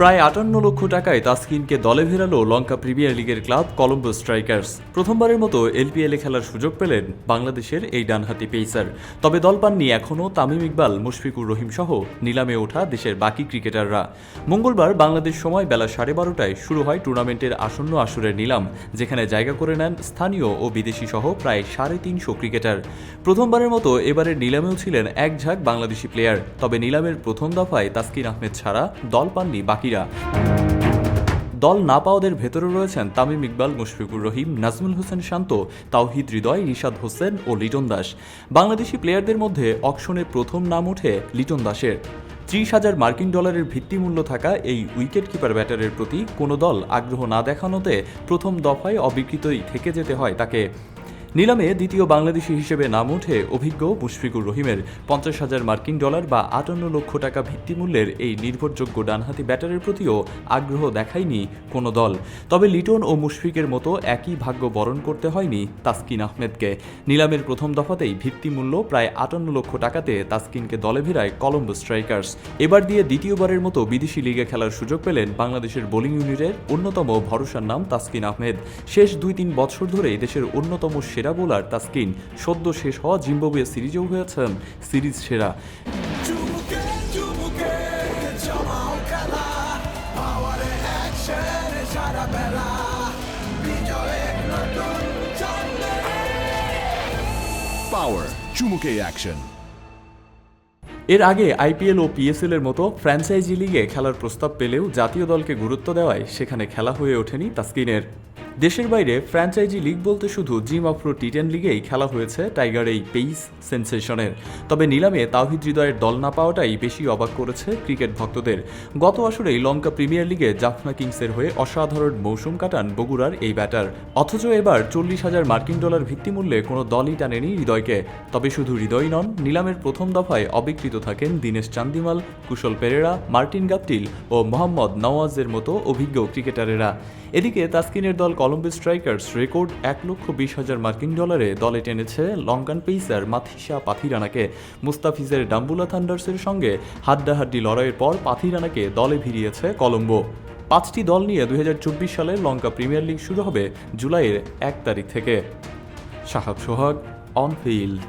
প্রায় আটান্ন লক্ষ টাকায় তাসকিনকে দলে ফেরালো লঙ্কা প্রিমিয়ার লিগের ক্লাব কলম্বো স্ট্রাইকার্স। প্রথমবারের মতো এলপিএলে খেলার সুযোগ পেলেন বাংলাদেশের এই ডানহাতি পেসার। তবে দল পাননি এখনও তামিম ইকবাল, মুশফিকুর রহিম সহ নিলামে ওঠা দেশের বাকি ক্রিকেটাররা। মঙ্গলবার বাংলাদেশ সময় বেলা সাড়ে বারোটায় শুরু হয় টুর্নামেন্টের আসন্ন আসরের নিলাম, যেখানে জায়গা করে নেন স্থানীয় ও বিদেশি সহ প্রায় সাড়ে তিনশো ক্রিকেটার। প্রথমবারের মতো এবারের নিলামেও ছিলেন এক ঝাঁক বাংলাদেশি প্লেয়ার, তবে নিলামের প্রথম দফায় তাসকিন আহমেদ ছাড়া দল পাননি বাকিরা দল না পাওয়াদের ভেতরে রয়েছেন তামিম ইকবাল, মুশফিকুর রহিম, নাজমুল হোসেন শান্ত, তাওহিদ হৃদয় রিশাদ হোসেন ও লিটন দাস। বাংলাদেশি প্লেয়ারদের মধ্যে অকশনে প্রথম নাম ওঠে লিটন দাসের। ত্রিশ হাজার মার্কিন ডলারের ভিত্তিমূল্য থাকা এই উইকেট কিপার ব্যাটারের প্রতি কোনো দল আগ্রহ না দেখানোতে প্রথম দফায় অবিকৃতই থেকে যেতে হয় তাকে। নিলামে দ্বিতীয় বাংলাদেশি হিসেবে নাম ওঠে অভিজ্ঞ মুশফিকুর রহিমের। পঞ্চাশ হাজার মার্কিন ডলার বা আটান্ন লক্ষ টাকা ভিত্তিমূল্যের এই নির্ভরযোগ্য ডানহাতি ব্যাটারের প্রতিও আগ্রহ দেখায়নি কোনো দল। তবে লিটন ও মুশফিকের মতো একই ভাগ্য বরণ করতে হয়নি তাসকিন আহমেদকে। নিলামের প্রথম দফাতেই ভিত্তিমূল্য প্রায় আটান্ন লক্ষ টাকাতে তাসকিনকে দলে ভেরায় কলম্বো স্ট্রাইকার্স। এবার দিয়ে দ্বিতীয়বারের মতো বিদেশি লিগে খেলার সুযোগ পেলেন বাংলাদেশের বোলিং ইউনিটের অন্যতম ভরসার নাম তাসকিন আহমেদ। শেষ দুই তিন বছর ধরে দেশের অন্যতম সেরা বোলার তাসকিন। সদ্য শেষ হওয়া জিম্বাবুয়ে সিরিজেও হয়েছেন সিরিজ সেরা। পাওয়ারে চুমুকে অ্যাকশন এর আগে আইপিএল ও পিএসএল এর মতো ফ্র্যাঞ্চাইজি লিগে খেলার প্রস্তাব পেলেও জাতীয় দলকে গুরুত্ব দেওয়ায় সেখানে খেলা হয়ে ওঠেনি তাসকিনের। দেশের বাইরে ফ্র্যাঞ্চাইজি লিগ বলতে শুধু জিম আফ্রো টি টেন লিগেই খেলা হয়েছে টাইগার এই পেইস সেন্সেশনের। তবে নিলামে তাওহিদ হৃদয়ের দল না পাওয়াটাই বেশি অবাক করেছে ক্রিকেট ভক্তদের। গত আসরেই লঙ্কা প্রিমিয়ার লিগে জাফনা কিংসের হয়ে অসাধারণ মৌসুম কাটান বগুড়ার এই ব্যাটার। অথচ এবার চল্লিশ হাজার মার্কিন ডলার ভিত্তিমূল্যে কোনো দলই টানেনি হৃদয়কে। তবে শুধু হৃদয় নন, নিলামের প্রথম দফায় অবিকৃত থাকেন দীনেশ চান্দিমাল, কুশল পেরেরা, মার্টিন গাপটিল ও মোহাম্মদ নওয়াজের মতো অভিজ্ঞ ক্রিকেটারেরা। এদিকে তাসকিনের দল কলম্বো স্ট্রাইকার্স রেকর্ড এক লক্ষ বিশ হাজার মার্কিন ডলারে দলে টেনেছে লঙ্কান পেসার মাথিসা পাথিরানাকে। মুস্তাফিজের ডাম্বুলা থান্ডার্সের সঙ্গে হাড্ডাহাড্ডি লড়াইয়ের পর পাথিরানাকে দলে ভিড়িয়েছে কলম্বো। পাঁচটি দল নিয়ে দুই হাজার চব্বিশ সালে লঙ্কা প্রিমিয়ার লিগ শুরু হবে জুলাইয়ের এক তারিখ থেকে। সাহাব সোহাগ অন ফিল্ড